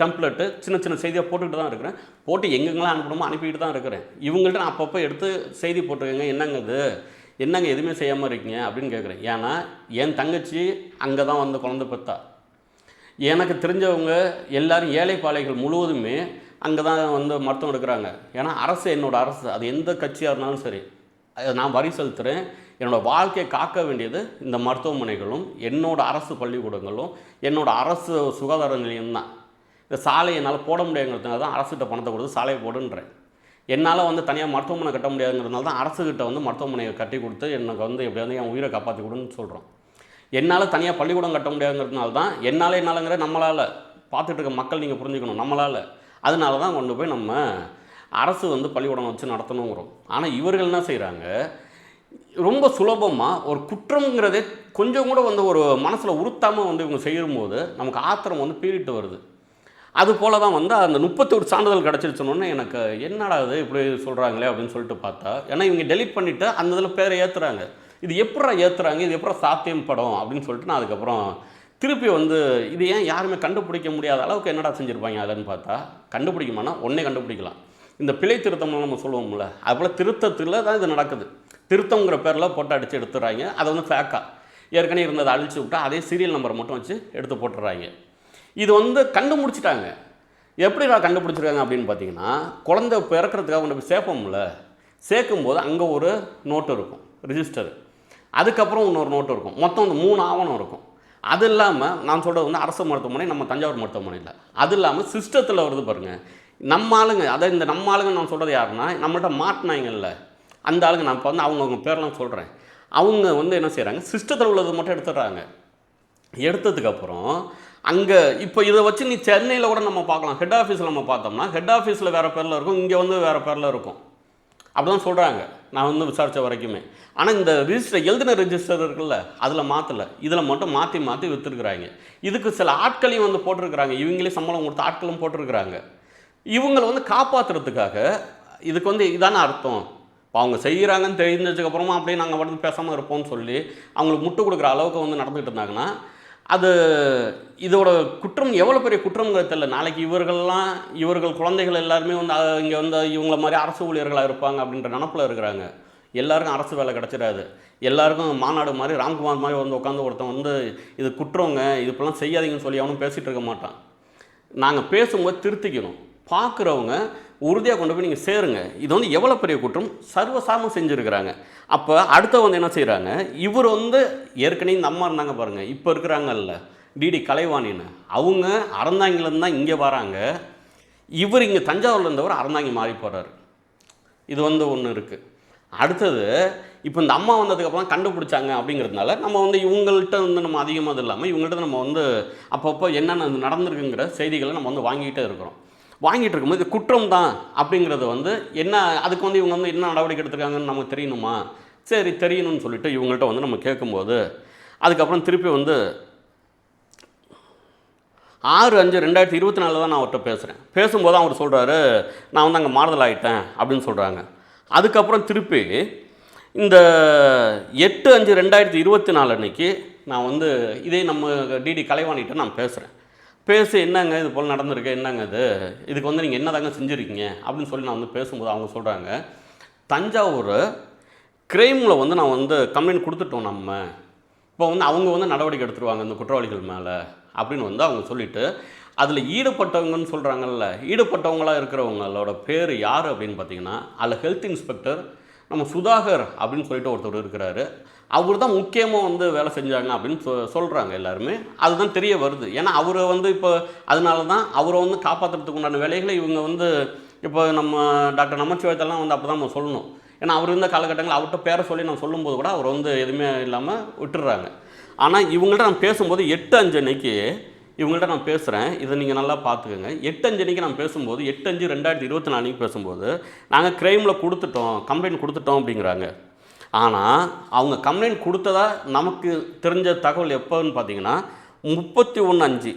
டெம்ப்ளெட்டு சின்ன சின்ன செய்தியாக போட்டுக்கிட்டு தான் இருக்கிறேன். போட்டு எங்கெங்கெல்லாம் அனுப்பணுமோ அனுப்பிக்கிட்டு தான் இருக்கிறேன். இவங்கள்ட்ட நான் அப்பப்போ எடுத்து செய்தி போட்டுக்கங்க என்னங்க இது என்னங்க எதுவுமே செய்யாமல் இருக்கீங்க? அப்படின்னு கேட்குறேன். ஏன்னா என் தங்கச்சி அங்கே தான் வந்து குழந்தை பெற்றா எனக்கு தெரிஞ்சவங்க எல்லாரும் ஏழை முழுவதுமே அங்கே தான் வந்து மருத்துவம் எடுக்கிறாங்க. ஏன்னா அரசு என்னோடய அரசு. அது எந்த கட்சியாக இருந்தாலும் சரி. நான் வரி செலுத்துகிறேன் என்னோடய வாழ்க்கையை காக்க வேண்டியது இந்த மருத்துவமனைகளும் என்னோடய அரசு பள்ளிக்கூடங்களும் என்னோட அரசு சுகாதார நிலையம் தான். இந்த சாலை என்னால் போட முடியாதுங்கிறதுனால தான் அரசுகிட்ட பணத்தை கொடுத்து சாலையை போடுன்றேன். என்னால் வந்து தனியாக மருத்துவமனை கட்ட முடியாதுங்கிறதுனால தான் அரசுகிட்ட வந்து மருத்துவமனையை கட்டி கொடுத்து எனக்கு வந்து எப்படியாவது என் உயிரை காப்பாற்றி கொடுன்னு சொல்கிறோம் என்னால் தனியாக பள்ளிக்கூடம் கட்ட முடியாதுங்கிறதுனால தான் என்னால் என்னாலங்கிற நம்மளால் பார்த்துட்டு இருக்க மக்கள் நீங்கள் புரிஞ்சுக்கணும் நம்மளால். அதனால தான் கொண்டு போய் நம்ம அரசு வந்து பள்ளிக்கூடம் வச்சு நடத்தணுங்கிறோம். ஆனால் இவர்கள் என்ன செய்கிறாங்க ரொம்ப சுலபமாக ஒரு குற்றங்கிறதே கொஞ்சம் கூட வந்து ஒரு மனசில் உறுத்தாமல் வந்து இவங்க செய்யும்போது நமக்கு ஆத்திரம் வந்து பீறிட்டு வருது. அது போல தான் வந்து அந்த முப்பத்தி ஒரு சான்றிதழ் கிடச்சிருச்சோன்னே எனக்கு என்னடா இது இப்படி சொல்கிறாங்களே அப்படின்னு சொல்லிட்டு பார்த்தா ஏன்னா இவங்க டெலிட் பண்ணிவிட்டு அந்த இதில் பேரை ஏற்றுறாங்க இது எப்படா ஏற்றுறாங்க இது எப்படா சாத்தியம் படம்? அப்படின்னு சொல்லிட்டு நான் அதுக்கப்புறம் திருப்பி வந்து இது ஏன் யாருமே கண்டுபிடிக்க முடியாத அளவுக்கு என்னடா செஞ்சுருப்பாங்க அதுன்னு பார்த்தா கண்டுபிடிக்குமானா ஒன்றே கண்டுபிடிக்கலாம். இந்த பிழை திருத்தம்னு நம்ம சொல்லுவோம்ல அதுபோல் திருத்தத்தில் தான் இது நடக்குது. திருத்தங்கிற பேரில் போட்டு அடித்து எடுத்துடுறாங்க. அதை வந்து ஃபேக்காக ஏற்கனவே இருந்ததை அழிச்சு விட்டா அதே சீரியல் நம்பரை மட்டும் வச்சு எடுத்து போட்டுடுறாங்க. இது வந்து கண்டுபிடிச்சிட்டாங்க. எப்படி நான் கண்டுபிடிச்சிருக்காங்க அப்படின்னு பார்த்தீங்கன்னா குழந்தை பிறக்கிறதுக்காக கொண்டு போய் சேர்ப்போம்ல. சேர்க்கும்போது அங்கே ஒரு நோட்டு இருக்கும். ரிஜிஸ்டர் அதுக்கப்புறம் இன்னொரு நோட்டு இருக்கும். மொத்தம் வந்து மூணு ஆவணம் இருக்கும். அது இல்லாமல் நான் சொல்கிறது வந்து அரசு மருத்துவமனை நம்ம தஞ்சாவூர் மருத்துவமனையில். அது இல்லாமல் சிஸ்டத்தில் வருது பாருங்கள் நம்ம ஆளுங்க அதை இந்த நம்ம ஆளுங்க நான் சொல்கிறது யாருன்னா நம்மள்ட்ட மாட்டினாங்கல்ல. அந்த ஆளுங்க நான் இப்போ வந்து அவங்கவுங்க பேர்லாம் சொல்கிறேன் அவங்க வந்து என்ன செய்கிறாங்க சிஸ்டத்தில் உள்ளது மட்டும் எடுத்துடுறாங்க. எடுத்ததுக்கப்புறம் அங்கே இப்போ இதை வச்சு நீ சென்னையில் கூட நம்ம பார்க்கலாம். ஹெட் ஆஃபீஸில் நம்ம பார்த்தோம்னா ஹெட் ஆஃபீஸில் வேறு பேரில் இருக்கும் இங்கே வந்து வேறு பேரில் இருக்கும். அப்படிதான் சொல்கிறாங்க நான் வந்து விசாரித்த வரைக்குமே. ஆனால் இந்த ரிஜிஸ்டர் எழுதின ரிஜிஸ்டர் இருக்குல்ல அதில் மாற்றலை இதில் மட்டும் மாற்றி மாற்றி விற்றுருக்குறாங்க இதுக்கு சில ஆட்களையும் வந்து போட்டிருக்கிறாங்க. இவங்களே சம்பளம் கொடுத்த ஆட்களும் போட்டிருக்கிறாங்க. இவங்களை வந்து காப்பாற்றுறதுக்காக இதுக்கு வந்து இதான அர்த்தம். இப்போ அவங்க செய்கிறாங்கன்னு தெரிஞ்சதுக்கப்புறமா அப்படியே நாங்கள் வந்து பேசாமல் இருப்போம்னு சொல்லி அவங்களுக்கு முட்டு கொடுக்குற அளவுக்கு வந்து நடந்துகிட்டு இருந்தாங்கன்னா அது இதோட குற்றம் எவ்வளோ பெரிய குற்றம்ங்கிறது தெரியல. நாளைக்கு இவர்கள்லாம் இவர்கள் குழந்தைகள் எல்லாருமே வந்து இங்கே வந்து இவங்கள மாதிரி அரசு ஊழியர்களாக இருப்பாங்க அப்படின்ற நினப்பில் இருக்கிறாங்க. எல்லாருக்கும் அரசு வேலை கிடச்சிடாது. எல்லாருக்கும் மாநாடு மாதிரி ராம்குமார் மாதிரி வந்து உட்காந்து ஒருத்தன் வந்து இது குற்றங்க இது செய்யாதீங்கன்னு சொல்லி அவனும் பேசிகிட்டு இருக்க மாட்டான். நாங்கள் பேசும்போது திருத்திக்கணும். பார்க்குறவங்க உறுதியாக கொண்டு போய் நீங்கள் சேருங்க. இது வந்து எவ்வளோ பெரிய குற்றம்? சர்வசாமம் செஞ்சுருக்கிறாங்க. அப்போ அடுத்த வந்து என்ன செய்கிறாங்க இவர் வந்து ஏற்கனவே இந்த அம்மா இருந்தாங்க பாருங்கள் இப்போ இருக்கிறாங்கல்ல டிடி கலைவாணின்னு. அவங்க அறந்தாங்கிலேருந்து தான் இங்கே வராங்க. இவர் இங்கே தஞ்சாவூரில் இருந்தவர் அறந்தாங்கி மாறி போகிறாரு இது வந்து ஒன்று இருக்குது அடுத்தது இப்போ இந்த அம்மா வந்ததுக்கப்புறம் கண்டுபிடிச்சாங்க அப்படிங்கிறதுனால நம்ம வந்து இவங்கள்ட்ட வந்து நம்ம அதிகமாக இது இல்லாமல் இவங்கள்ட்ட நம்ம வந்து அப்பப்போ என்னென்ன நடந்திருக்குங்கிற செய்திகளை நம்ம வந்து வாங்கிக்கிட்டே இருக்கிறோம். வாங்கிட்டு இருக்கும்போது இது குற்றம் தான் அப்படிங்கிறது வந்து என்ன அதுக்கு வந்து இவங்க வந்து என்ன நடவடிக்கை எடுத்திருக்காங்கன்னு நமக்கு தெரியணுமா? சரி தெரியணும்னு சொல்லிட்டு இவங்கள்ட்ட வந்து நம்ம கேட்கும்போது அதுக்கப்புறம் திருப்பி வந்து ஆறு அஞ்சு ரெண்டாயிரத்தி இருபத்தி நாலில் தான் நான் அவர்கிட்ட பேசுகிறேன் பேசும்போது அவர் சொல்கிறாரு நான் வந்து அங்கே மாறுதல் ஆகிட்டேன் அப்படின்னு சொல்கிறாங்க அதுக்கப்புறம் திருப்பி இந்த எட்டு அஞ்சு ரெண்டாயிரத்தி இருபத்தி நாலு அன்னைக்கு நான் வந்து இதே நம்ம டிடி கலைவாணிகிட்ட நான் பேசுகிறேன் பேசி என்னங்க இது போல் நடந்திருக்கு? என்னங்க இது? இதுக்கு வந்து நீங்கள் என்னதாங்க செஞ்சுருக்கீங்க? அப்படின்னு சொல்லி நான் வந்து பேசும்போது அவங்க சொல்கிறாங்க தஞ்சாவூர் கிரைமில் வந்து நான் வந்து கம்ப்ளைண்ட் கொடுத்துட்டோம் நம்ம. இப்போ வந்து அவங்க வந்து நடவடிக்கை எடுத்துருவாங்க இந்த குற்றவாளிகள் மேலே. அப்படின்னு வந்து அவங்க சொல்லிட்டு அதில் ஈடுபட்டவங்கன்னு சொல்கிறாங்கல்ல ஈடுபட்டவங்களாக இருக்கிறவங்களோட பேர் யார் அப்படின்னு பார்த்தீங்கன்னா அதில் ஹெல்த் இன்ஸ்பெக்டர் நம்ம சுதாகர் அப்படின்னு சொல்லிட்டு ஒருத்தர் இருக்கிறாரு. அவர் தான் முக்கியமாக வந்து வேலை செஞ்சாங்க அப்படின்னு சொ சொல்கிறாங்க எல்லாருமே. அதுதான் தெரிய வருது. ஏன்னா அவரை வந்து இப்போ அதனால தான் அவரை வந்து காப்பாற்றுறதுக்கு உண்டான வேலைகளை இவங்க வந்து இப்போ நம்ம டாக்டர் நமச்சிவாயத்தெல்லாம் வந்து அப்போ தான் நம்ம சொல்லணும். ஏன்னா அவர் இருந்த காலகட்டங்கள் அவர்கிட்ட பேரை சொல்லி நான் சொல்லும்போது கூட அவர் வந்து எதுவுமே இல்லாமல் விட்டுடுறாங்க ஆனால் இவங்கள்ட்ட நான் பேசும்போது எட்டு அஞ்சு அன்னைக்கு இவங்கள்ட்ட நான் பேசுகிறேன் இதை நீங்கள் நல்லா பார்த்துக்கோங்க எட்டஞ்சனிக்கு அன்னைக்கு நான் பேசும்போது எட்டஞ்சு ரெண்டாயிரத்தி இருபத்தி நாலுக்கு பேசும்போது நாங்கள் க்ரைமில் கொடுத்துட்டோம் கம்ப்ளைண்ட் கொடுத்துட்டோம் அப்படிங்கிறாங்க. ஆனால் அவங்க கம்ப்ளைண்ட் கொடுத்ததா நமக்கு தெரிஞ்ச தகவல் எப்போன்னு பார்த்தீங்கன்னா முப்பத்தி ஒன்று அஞ்சு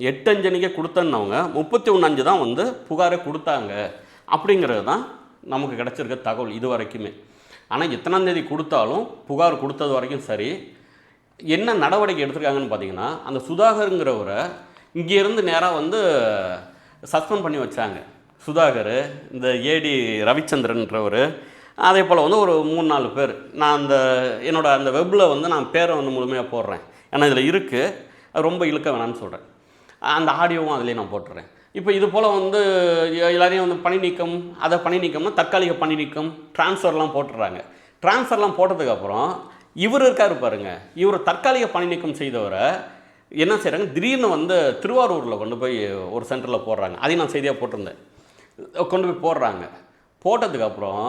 எட்டு அஞ்சு கொடுத்தன்னவங்க முப்பத்தி ஒன்று அஞ்சு தான் வந்து புகாரே கொடுத்தாங்க. அப்படிங்கிறது தான் நமக்கு கிடச்சிருக்க தகவல் இது வரைக்குமே. ஆனால் எத்தனாந்தேதி கொடுத்தாலும் புகார் கொடுத்தது வரைக்கும் சரி என்ன நடவடிக்கை எடுத்திருக்காங்கன்னு பார்த்தீங்கன்னா அந்த சுதாகருங்கிறவரை இங்கேருந்து நேராக வந்து சஸ்பெண்ட் பண்ணி வச்சாங்க. சுதாகர் இந்த ஏடி ரவிச்சந்திரன்றவர் அதே போல் வந்து ஒரு மூணு நாலு பேர். நான் அந்த என்னோடய அந்த வெப்பில் வந்து நான் பேரை வந்து முழுமையாக போடுறேன். ஏன்னா இதில் இருக்குது ரொம்ப இழுக்க வேணாம்னு சொல்கிறேன் அந்த ஆடியோவும் அதிலே நான் போட்டுறேன். இப்போ இது போல் வந்து எல்லாரையும் வந்து பணி நீக்கம் அதை பணி நீக்கம்னா தற்காலிக பணி நீக்கம் ட்ரான்ஸ்ஃபர்லாம் போட்டுடுறாங்க ட்ரான்ஸ்ஃபர்லாம் போட்டதுக்கப்புறம் இவர் இருக்காரு பாருங்க. இவர் தற்காலிக பணி நீக்கம் செய்தவரை என்ன செய்கிறாங்க திடீர்னு வந்து திருவாரூரில் கொண்டு போய் ஒரு சென்டரில் போடுறாங்க. அதையும் நான் செய்தியாக போட்டிருந்தேன். கொண்டு போய் போடுறாங்க. போட்டதுக்கப்புறம்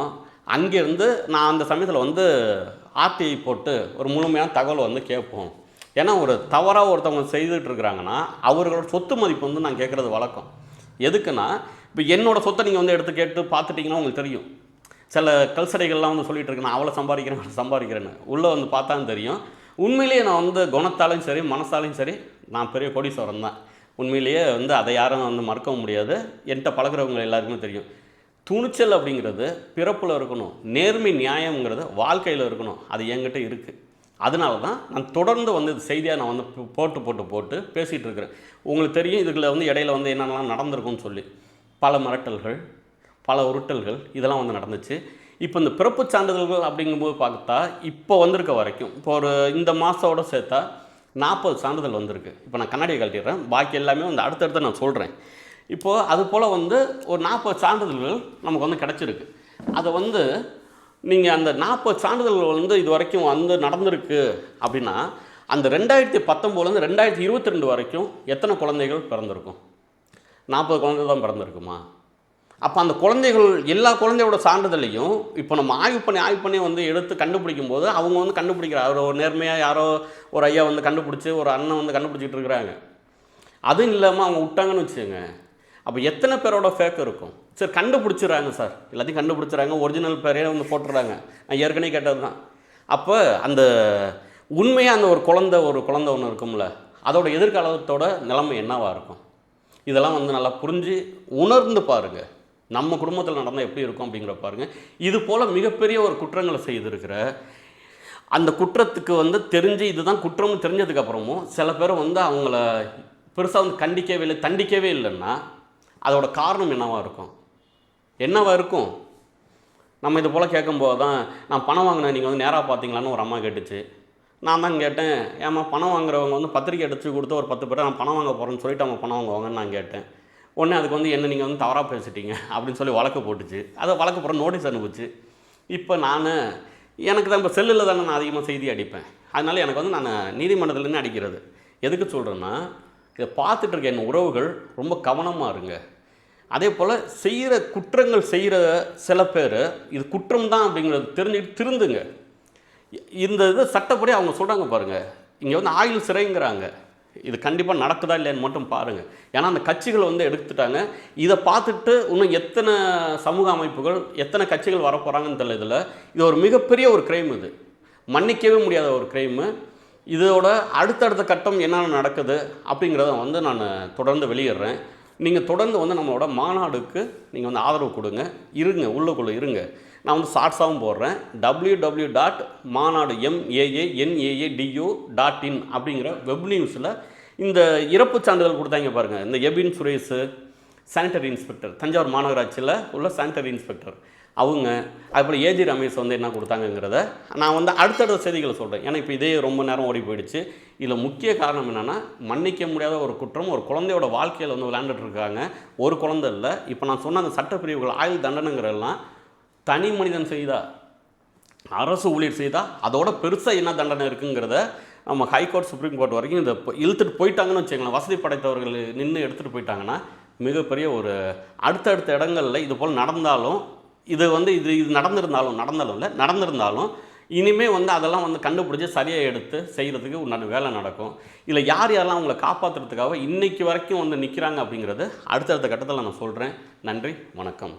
அங்கேருந்து நான் அந்த சமயத்தில் வந்து ஆர்டிஐ போட்டு ஒரு முழுமையான தகவல் வந்து கேட்போம். ஏன்னா ஒரு தவறாக ஒருத்தவங்க செய்துட்டு இருக்கிறாங்கன்னா அவர்களோட சொத்து மதிப்பு வந்து நான் கேட்குறது வழக்கம். எதுக்குன்னா இப்போ என்னோடய சொத்தை நீங்கள் வந்து எடுத்து கேட்டு பார்த்துட்டிங்கன்னா உங்களுக்கு தெரியும். சில கல்சடைகள்லாம் வந்து சொல்லிட்டு இருக்கு நான் அவ்வளோ சம்பாதிக்கிறேன் இவ்வளோ சம்பாதிக்கிறேன்னு. உள்ளே வந்து பார்த்தாலும் தெரியும். உண்மையிலேயே நான் வந்து குணத்தாலையும் சரி மனசாலையும் சரி நான் பெரிய கோடீஸ்வரன் தான். உண்மையிலேயே வந்து அதை யாரும் வந்து மறக்கவும் முடியாது. என்கிட்ட பழகுறவங்க எல்லாருக்குமே தெரியும். துணிச்சல் அப்படிங்கிறது பிறப்பில் இருக்கணும். நேர்மை நியாயம்ங்கிறது வாழ்க்கையில் இருக்கணும். அது என்கிட்ட இருக்குது அதனால தான் நான் தொடர்ந்து வந்து இது செய்தியாக நான் வந்து போட்டு போட்டு போட்டு பேசிகிட்டு இருக்கிறேன். உங்களுக்கு தெரியும் இதுக்குள்ள வந்து இடையில வந்து என்னென்னலாம் நடந்திருக்கும்னு சொல்லி. பல மிரட்டல்கள் பல உருட்டல்கள் இதெல்லாம் வந்து நடந்துச்சு. இப்போ இந்த பிறப்பு சான்றிதழ்கள் அப்படிங்கும்போது பார்த்தா இப்போ வந்திருக்க வரைக்கும் இப்போ ஒரு இந்த மாதத்தோட சேர்த்தா நாற்பது சான்றிதழ் வந்திருக்கு. இப்போ நான் கண்ணாடியை கழட்டிடுறேன். பாக்கி எல்லாமே வந்து அடுத்தடுத்து நான் சொல்கிறேன் இப்போது அது போல் வந்து ஒரு நாற்பது சான்றிதழ்கள் நமக்கு வந்து கிடச்சிருக்கு. அதை வந்து நீங்கள் அந்த நாற்பது சான்றிதழ்கள் வந்து இது வரைக்கும் வந்து நடந்திருக்கு அப்படின்னா அந்த ரெண்டாயிரத்தி பத்தொம்போதுலேருந்து ரெண்டாயிரத்தி இருபத்தி ரெண்டு வரைக்கும் எத்தனை குழந்தைகள் பிறந்திருக்கும்? நாற்பது குழந்தை தான் பிறந்திருக்குமா? அப்போ அந்த குழந்தைகள் எல்லா குழந்தையோட சான்றிதழையும் இப்போ நம்ம ஆய்வு பண்ணி ஆய்வு பண்ணி வந்து எடுத்து கண்டுபிடிக்கும் போது அவங்க வந்து கண்டுபிடிக்கிற அவர் ஒரு நேர்மையாக யாரோ ஒரு ஐயா வந்து கண்டுபிடிச்சி ஒரு அண்ணன் வந்து கண்டுபிடிச்சிட்டு இருக்கிறாங்க. அதுவும் இல்லாமல் அவங்க விட்டாங்கன்னு வச்சுக்கோங்க. அப்போ எத்தனை பேரோட ஃபேக் இருக்கும்? சரி கண்டுபிடிச்சிடுறாங்க சார் எல்லாத்தையும் கண்டுபிடிச்சிடுறாங்க. ஒரிஜினல் பேரே வந்து போட்டுடுறாங்க. நான் ஏற்கனவே கேட்டது தான் அப்போ அந்த உண்மையாக அந்த ஒரு குழந்தை ஒரு குழந்தை ஒன்று இருக்கும்ல அதோட எதிர்காலத்தோட நிலைமை என்னவாக இருக்கும்? இதெல்லாம் வந்து நல்லா புரிஞ்சு உணர்ந்து பாருங்கள் நம்ம குடும்பத்தில் நடந்தால் எப்படி இருக்கும் அப்படிங்கிற பாருங்கள் இது போல் மிகப்பெரிய ஒரு குற்றங்களை செய்திருக்கிற அந்த குற்றத்துக்கு வந்து தெரிஞ்சு இதுதான் குற்றம்னு தெரிஞ்சதுக்கப்புறமும் சில பேர் வந்து அவங்கள பெருசாக வந்து கண்டிக்கவே இல்லை தண்டிக்கவே இல்லைன்னா அதோட காரணம் என்னவாக இருக்கும்? என்னவாக இருக்கும்? நம்ம இது போல் கேட்கும்போது தான் நான் பணம் வாங்கினேன் நீங்கள் வந்து நேராக பார்த்தீங்களான்னு ஒரு அம்மா கேட்டுச்சு. நான் தான் கேட்டேன் ஏம்மா பணம் வாங்குறவங்க வந்து பத்திரிக்கை அடித்து கொடுத்து ஒரு பத்து பேர் நான் பணம் வாங்க போகிறேன்னு சொல்லிட்டு அவங்க பணம் வாங்குவாங்கன்னு நான் கேட்டேன். உடனே அதுக்கு வந்து என்ன நீங்கள் வந்து தவறாக பேசிட்டீங்க? அப்படின்னு சொல்லி வழக்கு போட்டுச்சு. அதை வழக்கு போகிற நோட்டீஸ் அனுப்பிச்சு. இப்போ நான் எனக்கு தான் இப்போ செல்லில் தானே நான் அதிகமாக செய்தி அடிப்பேன். அதனால எனக்கு வந்து நான் நீதிமன்றத்துலேருந்து அடிக்கிறது. எதுக்கு சொல்கிறேன்னா இதை பார்த்துட்டு இருக்க என் உறவுகள் ரொம்ப கவனமாக இருங்க. அதே போல் செய்கிற குற்றங்கள் செய்கிற சில பேர் இது குற்றம் தான் அப்படிங்கிறது தெரிஞ்சுக்கிட்டு திருந்துங்க. இந்த இது சட்டப்படி அவங்க சொல்கிறாங்க பாருங்கள் இங்கே வந்து ஆயுள் சிறைங்கிறாங்க. இது கண்டிப்பாக நடக்குதா இல்லையான்னு மட்டும் பாருங்கள் ஏன்னா அந்த கட்சிகள் வந்து எடுத்துட்டாங்க. இதை பார்த்துட்டு இன்னும் எத்தனை சமூக அமைப்புகள் எத்தனை கட்சிகள் வரப்போகிறாங்கன்னு தெரியல இதில். இது ஒரு மிகப்பெரிய ஒரு கிரைம் இது. மன்னிக்கவே முடியாத ஒரு கிரைமு இதோட அடுத்தடுத்த கட்டம் என்னென்ன நடக்குது அப்படிங்கிறத வந்து நான் தொடர்ந்து வெளியிடுறேன். நீங்கள் தொடர்ந்து வந்து நம்மளோட மாநாடுக்கு நீங்கள் வந்து ஆதரவு கொடுங்க. இருங்க உள்ளுக்குள்ளே இருங்க. நான் வந்து ஷார்ட்ஸாகவும் போடுறேன். W W dot Maanadu M A A N A A D U dot in அப்படிங்கிற வெப் நியூஸில் இந்த இறப்பு சான்றிதழ் கொடுத்தாங்க பாருங்கள் இந்த எபின் சுரேஷு சானிட்டரி இன்ஸ்பெக்டர் தஞ்சாவூர் மாநகராட்சியில் உள்ள சானிட்டரி இன்ஸ்பெக்டர் அவங்க அதுபோல் ஏஜி ரமேஷ் வந்து என்ன கொடுத்தாங்கங்கிறத நான் வந்து அடுத்தடுத்த செய்திகளை சொல்கிறேன் ஏன்னா இப்போ இதே ரொம்ப நேரம் ஓடி போயிடுச்சு. இதில் முக்கிய காரணம் என்னென்னா மன்னிக்க முடியாத ஒரு குற்றம் ஒரு குழந்தையோட வாழ்க்கையில் வந்து விளையாண்டுட்டு இருக்காங்க. ஒரு குழந்தை இல்லை. இப்போ நான் சொன்ன அந்த சட்டப்பிரிவுகள் ஆயுள் தண்டனைங்கிறதெல்லாம் தனி மனிதன் செய்தா அரசு ஊழியர் செய்தால் அதோட பெருசாக என்ன தண்டனை இருக்குங்கிறத நம்ம ஹைகோர்ட் சுப்ரீம் கோர்ட் வரைக்கும் இதை இப்போ இழுத்துட்டு போயிட்டாங்கன்னு வச்சுக்கலாம் வசதி படைத்தவர்கள் நின்று எடுத்துகிட்டு போயிட்டாங்கன்னா மிகப்பெரிய ஒரு அடுத்தடுத்த இடங்களில் இது போல் நடந்தாலும் இது வந்து இது இது நடந்திருந்தாலும் நடந்தாலும் இல்லை நடந்திருந்தாலும் இனிமேல் வந்து அதெல்லாம் வந்து கண்டுபிடிச்சி சரியாக எடுத்து செய்கிறதுக்கு உண்டான வேலை நடக்கும். இல்லை யார் யாரெல்லாம் அவங்கள காப்பாற்றுறதுக்காக இன்றைக்கி வரைக்கும் வந்து நிற்கிறாங்க அப்படிங்கிறது அடுத்தடுத்த கட்டத்தில் நான் சொல்கிறேன் நன்றி வணக்கம்.